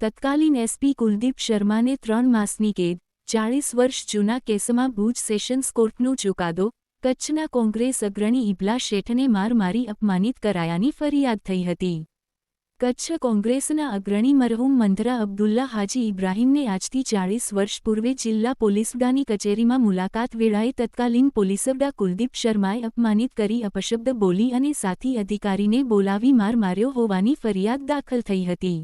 તત્કાલીન એસપી કુલદીપ શર્માને ત્રણ માસની કેદ, ચાળીસ વર્ષ જૂના કેસમાં ભુજ સેશન્સ કોર્ટનો ચુકાદો, કચ્છના કોંગ્રેસ અગ્રણી ઇબલા શેઠને માર મારી અપમાનિત કરાયાની ફરિયાદ થઈ હતી. કચ્છ કોંગ્રેસના અગ્રણી મરહુમ મંધરા અબ્દુલ્લા હાજી ઇબ્રાહીમને આજથી ચાળીસ વર્ષ પૂર્વે જિલ્લા પોલીસડાની કચેરીમાં મુલાકાત વેળાએ તત્કાલીન પોલીસવડા કુલદીપ શર્માએ અપમાનિત કરી અપશબ્દ બોલી અને સાથી અધિકારીને બોલાવી માર માર્યો હોવાની ફરિયાદ દાખલ થઈ હતી.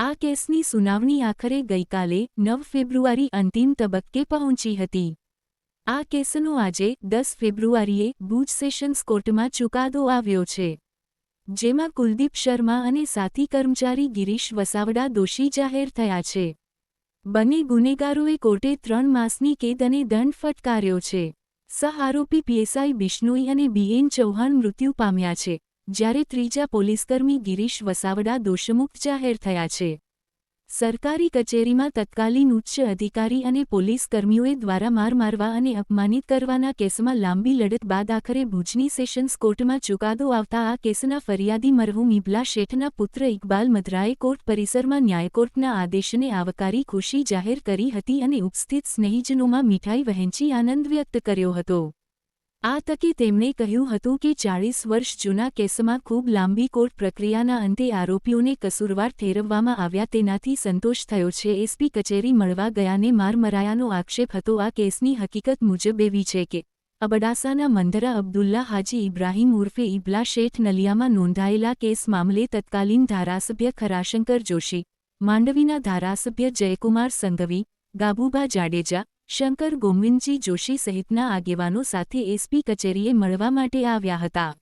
આ કેસની સુનાવણી આખરે ગઈકાલે નવ ફેબ્રુઆરી અંતિમ તબક્કે પહોંચી હતી. આ કેસનો આજે દસ ફેબ્રુઆરીએ ભુજ સેશન્સ કોર્ટમાં ચુકાદો આવ્યો છે. જેમાં કુલદીપ શર્મા અને સાથી કર્મચારી ગિરીશ વસાવડા દોષી જાહેર થયા છે. બંને ગુનેગારોએ કોર્ટે ત્રણ માસની કેદ અને દંડ ફટકાર્યો છે. સહ આરોપી પીએસઆઈ બિશ્નોઈ અને બીએન ચૌહાણ મૃત્યુ પામ્યા છે. જ્યારે ત્રીજા પોલીસકર્મી ગિરીશ વસાવડા દોષમુક્ત જાહેર થયા છે. સરકારી કચેરીમાં તત્કાલીન ઉચ્ચ અધિકારી અને પોલીસકર્મીઓએ દ્વારા માર મારવા અને અપમાનિત કરવાના કેસમાં લાંબી લડત બાદ આખરે ભુજની સેશન્સ કોર્ટમાં ચુકાદો આવતા આ કેસના ફરિયાદી મરહુમ ઇબલા શેઠના પુત્ર ઇકબાલ મદ્રાએ કોર્ટ પરિસરમાં ન્યાયકોર્ટના આદેશને આવકારી ખુશી જાહેર કરી હતી અને ઉપસ્થિત સ્નેહીજનોમાં મીઠાઈ વહેંચી આનંદ વ્યક્ત કર્યો હતો. આ તકે તેમણે કહ્યું હતું કે ચાળીસ વર્ષ જૂના કેસમાં ખૂબ લાંબી કોર્ટ પ્રક્રિયાના અંતે આરોપીઓને કસૂરવાર ઠેરવવામાં આવ્યા તેનાથી સંતોષ થયો છે. એસપી કચેરી મળવા ગયાને માર મરાયાનો આક્ષેપ હતો. આ કેસની હકીકત મુજબ એવી છે કે, અબડાસાના મંદરા અબ્દુલ્લા હાજી ઇબ્રાહીમ ઉર્ફે ઇબલા શેઠ નલિયામાં નોંધાયેલા કેસ મામલે તત્કાલીન ધારાસભ્ય ખરાશંકર જોશી, માંડવીના ધારાસભ્ય જયકુમાર સંઘવી, ગાબુબા જાડેજા શંકર ગોવિંદજી જોશી સહિતના આગેવાનો સાથે એસપી કચેરીએ મળવા માટે આવ્યા હતા.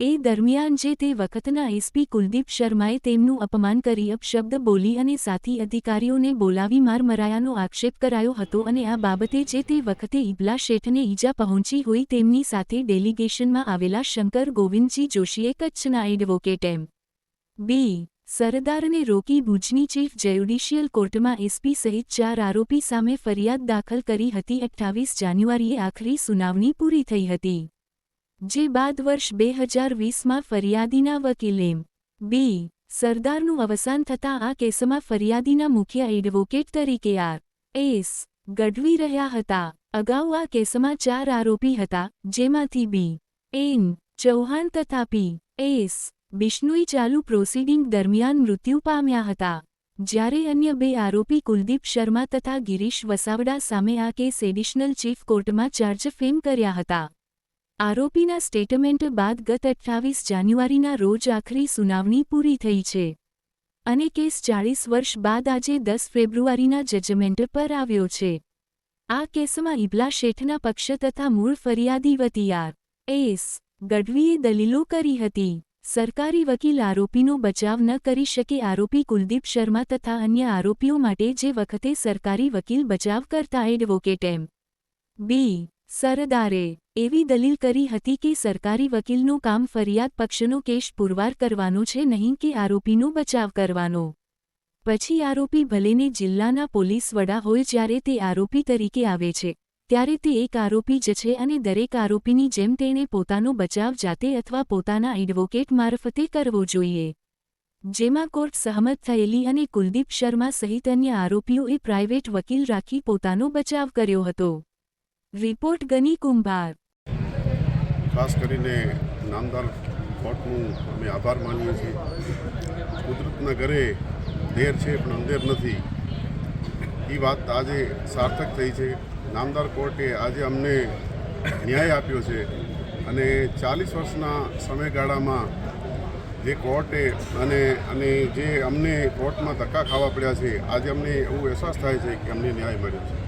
એ દરમિયાન જે તે વખતના એસપી કુલદીપ શર્માએ તેમનું અપમાન કરી અપશબ્દ બોલી અને સાથી અધિકારીઓને બોલાવી માર મરાયાનો આક્ષેપ કરાયો હતો અને આ બાબતે જે તે વખતે ઇબલા શેઠને ઈજા પહોંચી હોય તેમની સાથે ડેલિગેશનમાં આવેલા શંકર ગોવિંદજી જોશીએ કચ્છના એડવોકેટ એમ. બી. સરદારને રોકી ભુજની ચીફ જ્યુડિશિયલ કોર્ટમાં એસપી સહિત ચાર આરોપી સામે ફરિયાદ દાખલ કરી હતી અઠ્ઠાવીસ જાન્યુઆરીએ આખરી સુનાવણી પૂરી થઈ હતી. જે બાદ વર્ષ બે હજાર વીસમાં ફરિયાદીના વકીલ બી. સરદારનું અવસાન થતાં આ કેસમાં ફરિયાદીના મુખ્ય એડવોકેટ તરીકે આર. એસ. ગઢવી રહ્યા હતા. અગાઉ આ કેસમાં ચાર આરોપી હતા, જેમાંથી બી. એન. ચૌહાણ તથા પી. એસ. બિશ્નોઈ ચાલુ પ્રોસિડિંગ દરમિયાન મૃત્યુ પામ્યા હતા, જ્યારે અન્ય બે આરોપી કુલદીપ શર્મા તથા ગિરીશ વસાવડા સામે આ કેસ એડિશનલ ચીફ કોર્ટમાં ચાર્જ ફેમ કર્યા હતા. આરોપીના સ્ટેટમેન્ટ બાદ ગત અઠ્ઠાવીસ જાન્યુઆરીના રોજ આખરી સુનાવણી પૂરી થઈ છે. અને કેસ ચાળીસ વર્ષ બાદ આજે દસ ફેબ્રુઆરીના જજમેન્ટ પર આવ્યો છે. આ કેસમાં ઇબલા શેઠના પક્ષ તથા મૂળ ફરિયાદી વતી આર એસ, ગઢવીએ દલીલો કરી હતી. સરકારી વકીલ આરોપીનો બચાવ ન કરી શકે આરોપી કુલદીપ શર્મા તથા અન્ય આરોપીઓ માટે જે વખતે સરકારી વકીલ બચાવ કરતા એડવોકેટ એમ. બી. સરદારે એવી દલીલ કરી હતી કે સરકારી વકીલનું કામ ફરિયાદ પક્ષનો કેસ પુરવાર કરવાનો છે નહીં કે આરોપીનો બચાવ કરવાનો. પછી આરોપી ભલેને જિલ્લાના પોલીસ વડા હોય જ્યારે તે આરોપી તરીકે આવે છે. ત્યારે તે એક આરોપી જ છે અને દરેક આરોપીની જેમ તેણે પોતાનો બચાવ જાતે અથવા પોતાના એડવોકેટ મારફતે કરવો જોઈએ. જેમાં કોર્ટ સહમત થયેલી અને કુલદીપ શર્મા સહિત અન્ય આરોપીઓએ પ્રાઇવેટ વકીલ રાખી પોતાનો બચાવ કર્યો હતો. રિપોર્ટ ગની કુંભાર. ખાસ કરીને નામદાર કોર્ટનું અમે આભાર માનીએ છીએ. કુદરતના ઘરે દેર છે પણ અંધેર નથી. એ વાત આજે સાર્થક થઈ છે. નામદાર કોર્ટે આજે અમને ન્યાય આપ્યો છે અને ચાલીસ વર્ષના સમયગાળામાં જે કોર્ટે અને અને જે અમને કોર્ટમાં ધક્કા ખાવા પડ્યા છે, આજે અમને એવું અહેસાસ થાય છે કે અમને ન્યાય મળ્યો છે.